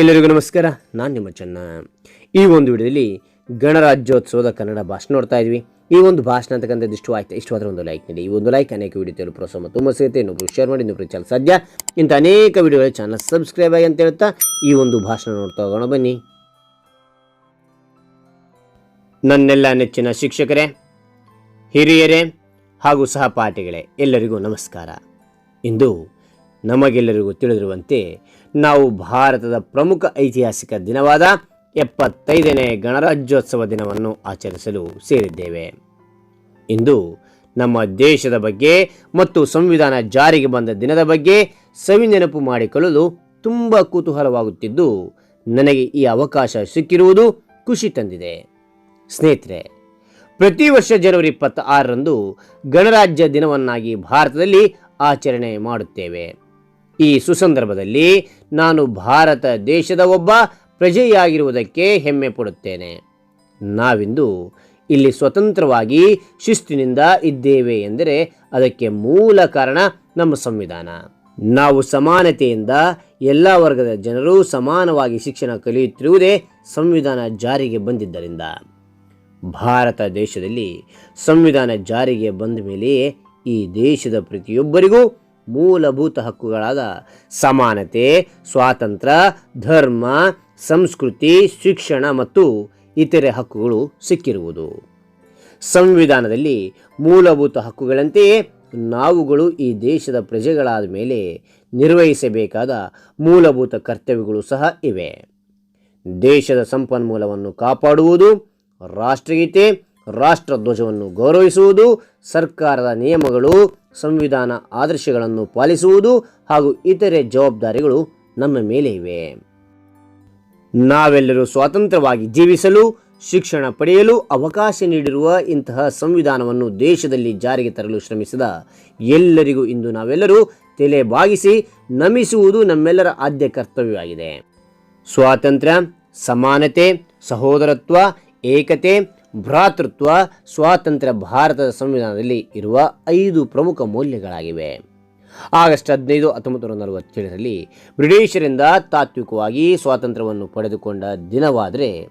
ಎಲ್ಲರಿಗೂ ನಮಸ್ಕಾರ, ನಾನು ನಿಮ್ಮ ಚೆನ್ನ. ಈ ಒಂದು ವಿಡಿಯೋದಲ್ಲಿ ಗಣರಾಜ್ಯೋತ್ಸವದ ಕನ್ನಡ ಭಾಷಣ ನೋಡ್ತಾ ಇದ್ವಿ. ಈ ಒಂದು ಭಾಷಣ ಅಂತಕ್ಕಂಥ ಇಷ್ಟು ಆಯ್ತು ಇಷ್ಟವಾದ್ರೆ ಒಂದು ಲೈಕ್ ನೀಡಿ. ಈ ಒಂದು ಲೈಕ್ ಅನೇಕ ವಿಡಿಯೋ ತೆರಳು ಪ್ರೋತ್ಸಾಹ ತುಂಬ ಸಿಗುತ್ತೆ ಇನ್ನೊಬ್ರು ಶೇರ್ ಮಾಡಿ, ಇನ್ನೊಬ್ರು ಚಾನಲ್ ಸಾಧ್ಯ. ಇಂಥ ಅನೇಕ ವಿಡಿಯೋಗಳ ಚಾನಲ್ ಸಬ್ಸ್ಕ್ರೈಬ್ ಆಗಿ ಅಂತ ಹೇಳ್ತಾ ಈ ಒಂದು ಭಾಷಣ ನೋಡ್ತಾ ಹೋಗೋಣ. ಬನ್ನಿ. ನನ್ನೆಲ್ಲ ನೆಚ್ಚಿನ ಶಿಕ್ಷಕರೇ, ಹಿರಿಯರೇ ಹಾಗೂ ಸಹಪಾಠಿಗಳೇ, ಎಲ್ಲರಿಗೂ ನಮಸ್ಕಾರ. ಇಂದು ನಮಗೆಲ್ಲರಿಗೂ ತಿಳಿದಿರುವಂತೆ ನಾವು ಭಾರತದ ಪ್ರಮುಖ ಐತಿಹಾಸಿಕ ದಿನವಾದ ಎಪ್ಪತ್ತೈದನೇ ಗಣರಾಜ್ಯೋತ್ಸವ ದಿನವನ್ನು ಆಚರಿಸಲು ಸೇರಿದ್ದೇವೆ. ಇಂದು ನಮ್ಮ ದೇಶದ ಬಗ್ಗೆ ಮತ್ತು ಸಂವಿಧಾನ ಜಾರಿಗೆ ಬಂದ ದಿನದ ಬಗ್ಗೆ ಸವಿ ನೆನಪು ಮಾಡಿಕೊಳ್ಳಲು ತುಂಬ ಕುತೂಹಲವಾಗುತ್ತಿದ್ದು, ನನಗೆ ಈ ಅವಕಾಶ ಸಿಕ್ಕಿರುವುದು ಖುಷಿ ತಂದಿದೆ. ಸ್ನೇಹಿತರೆ, ಪ್ರತಿ ವರ್ಷ ಜನವರಿ ಇಪ್ಪತ್ತ ಆರರಂದು ಗಣರಾಜ್ಯ ದಿನವನ್ನಾಗಿ ಭಾರತದಲ್ಲಿ ಆಚರಣೆ ಮಾಡುತ್ತೇವೆ. ಈ ಸುಸಂದರ್ಭದಲ್ಲಿ ನಾನು ಭಾರತ ದೇಶದ ಒಬ್ಬ ಪ್ರಜೆಯಾಗಿರುವುದಕ್ಕೆ ಹೆಮ್ಮೆ ಪಡುತ್ತೇನೆ. ನಾವಿಂದು ಇಲ್ಲಿ ಸ್ವತಂತ್ರವಾಗಿ ಶಿಸ್ತಿನಿಂದ ಇದ್ದೇವೆ ಎಂದರೆ ಅದಕ್ಕೆ ಮೂಲ ಕಾರಣ ನಮ್ಮ ಸಂವಿಧಾನ. ನಾವು ಸಮಾನತೆಯಿಂದ ಎಲ್ಲ ವರ್ಗದ ಜನರು ಸಮಾನವಾಗಿ ಶಿಕ್ಷಣ ಕಲಿಯುತ್ತಿರುವುದೇ ಸಂವಿಧಾನ ಜಾರಿಗೆ ಬಂದಿದ್ದರಿಂದ. ಭಾರತ ದೇಶದಲ್ಲಿ ಸಂವಿಧಾನ ಜಾರಿಗೆ ಬಂದ ಮೇಲೆಯೇ ಈ ದೇಶದ ಪ್ರತಿಯೊಬ್ಬರಿಗೂ ಮೂಲಭೂತ ಹಕ್ಕುಗಳಾದ ಸಮಾನತೆ, ಸ್ವಾತಂತ್ರ್ಯ, ಧರ್ಮ, ಸಂಸ್ಕೃತಿ, ಶಿಕ್ಷಣ ಮತ್ತು ಇತರೆ ಹಕ್ಕುಗಳು ಸಿಕ್ಕಿರುವುದು. ಸಂವಿಧಾನದಲ್ಲಿ ಮೂಲಭೂತ ಹಕ್ಕುಗಳಂತೆಯೇ ನಾವುಗಳು ಈ ದೇಶದ ಪ್ರಜೆಗಳಾದ ಮೇಲೆ ನಿರ್ವಹಿಸಬೇಕಾದ ಮೂಲಭೂತ ಕರ್ತವ್ಯಗಳು ಸಹ ಇವೆ. ದೇಶದ ಸಂಪನ್ಮೂಲವನ್ನು ಕಾಪಾಡುವುದು, ರಾಷ್ಟ್ರಗೀತೆ ರಾಷ್ಟ್ರಧ್ವಜವನ್ನು ಗೌರವಿಸುವುದು, ಸರ್ಕಾರದ ನಿಯಮಗಳು, ಸಂವಿಧಾನ ಆದರ್ಶಗಳನ್ನು ಪಾಲಿಸುವುದು ಹಾಗೂ ಇತರೆ ಜವಾಬ್ದಾರಿಗಳು ನಮ್ಮ ಮೇಲೆ ಇವೆ. ನಾವೆಲ್ಲರೂ ಸ್ವತಂತ್ರವಾಗಿ ಜೀವಿಸಲು, ಶಿಕ್ಷಣ ಪಡೆಯಲು ಅವಕಾಶ ನೀಡಿರುವ ಇಂತಹ ಸಂವಿಧಾನವನ್ನು ದೇಶದಲ್ಲಿ ಜಾರಿಗೆ ತರಲು ಶ್ರಮಿಸಿದ ಎಲ್ಲರಿಗೂ ಇಂದು ನಾವೆಲ್ಲರೂ ತಲೆ ಬಾಗಿಸಿ ನಮಿಸುವುದು ನಮ್ಮೆಲ್ಲರ ಆದ್ಯ ಕರ್ತವ್ಯವಾಗಿದೆ. ಸ್ವಾತಂತ್ರ್ಯ, ಸಮಾನತೆ, ಸಹೋದರತ್ವ, ಏಕತೆ ಭ್ರಾತೃತ್ವ, ಸ್ವಾತಂತ್ರ್ಯ ಭಾರತದ ಸಂವಿಧಾನದಲ್ಲಿ ಇರುವ ಐದು ಪ್ರಮುಖ ಮೌಲ್ಯಗಳಾಗಿವೆ. ಆಗಸ್ಟ್ ಹದಿನೈದು, ಹತ್ತೊಂಬತ್ತು ನೂರ ನಲವತ್ತೇಳರಲ್ಲಿ ಬ್ರಿಟಿಷರಿಂದ ತಾತ್ವಿಕವಾಗಿ ಸ್ವಾತಂತ್ರ್ಯವನ್ನು ಪಡೆದುಕೊಂಡ ದಿನವಾದರೆ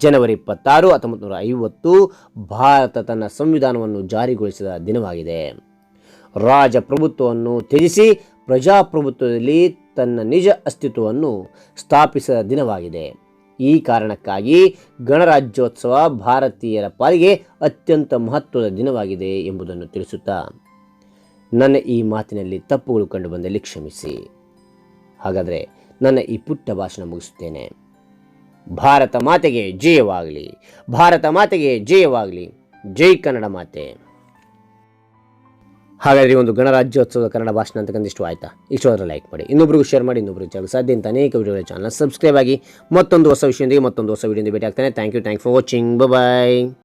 ಜನವರಿ ಇಪ್ಪತ್ತಾರು, ಹತ್ತೊಂಬತ್ತು ನೂರ ಐವತ್ತು ಭಾರತ ತನ್ನ ಸಂವಿಧಾನವನ್ನು ಜಾರಿಗೊಳಿಸಿದ ದಿನವಾಗಿದೆ. ರಾಜಪ್ರಭುತ್ವವನ್ನು ತ್ಯಜಿಸಿ ಪ್ರಜಾಪ್ರಭುತ್ವದಲ್ಲಿ ತನ್ನ ನಿಜ ಅಸ್ತಿತ್ವವನ್ನು ಸ್ಥಾಪಿಸಿದ ದಿನವಾಗಿದೆ. ಈ ಕಾರಣಕ್ಕಾಗಿ ಗಣರಾಜ್ಯೋತ್ಸವ ಭಾರತೀಯರ ಪಾಲಿಗೆ ಅತ್ಯಂತ ಮಹತ್ವದ ದಿನವಾಗಿದೆ ಎಂಬುದನ್ನು ತಿಳಿಸುತ್ತಾ, ನನ್ನ ಈ ಮಾತಿನಲ್ಲಿ ತಪ್ಪುಗಳು ಕಂಡುಬಂದಲ್ಲಿ ಕ್ಷಮಿಸಿ. ಹಾಗಾದರೆ ನನ್ನ ಈ ಪುಟ್ಟ ಭಾಷಣ ಮುಗಿಸುತ್ತೇನೆ. ಭಾರತ ಮಾತೆಗೆ ಜಯವಾಗಲಿ. ಭಾರತ ಮಾತೆಗೆ ಜಯವಾಗಲಿ. ಜೈ ಕನ್ನಡ ಮಾತೆ. ಹಾಗಾದರೆ ಒಂದು ಗಣರಾಜ್ಯೋತ್ಸವದ ಕನ್ನಡ ಭಾಷಣ ಅಂತಕ್ಕಂದಿಷ್ಟು ಆಯ್ತಾ? ಇಷ್ಟೋದ್ರೆ ಲೈಕ್ ಮಾಡಿ, ಇನ್ನೊಬ್ರಿಗೂ ಶೇರ್ ಮಾಡಿ ಇನ್ನೊಬ್ಬರು ಚಾನಲ್ ಸಾಧ್ಯ ಅಂತ ಅನೇಕ ವಿಡಿಯೋಗಳ ಚಾನಲ್ ಸಬ್ಸ್ಕ್ರೈಬ್ ಆಗಿ ಮತ್ತೊಂದು ಹೊಸ ವಿಷಯದೊಂದಿಗೆ ಮತ್ತೊಂದು ಹೊಸ ವಿಡಿಯೋದಿಂದ ಭೇಟಿ ಆಗ್ತಾನೆ thank you thank for watching bye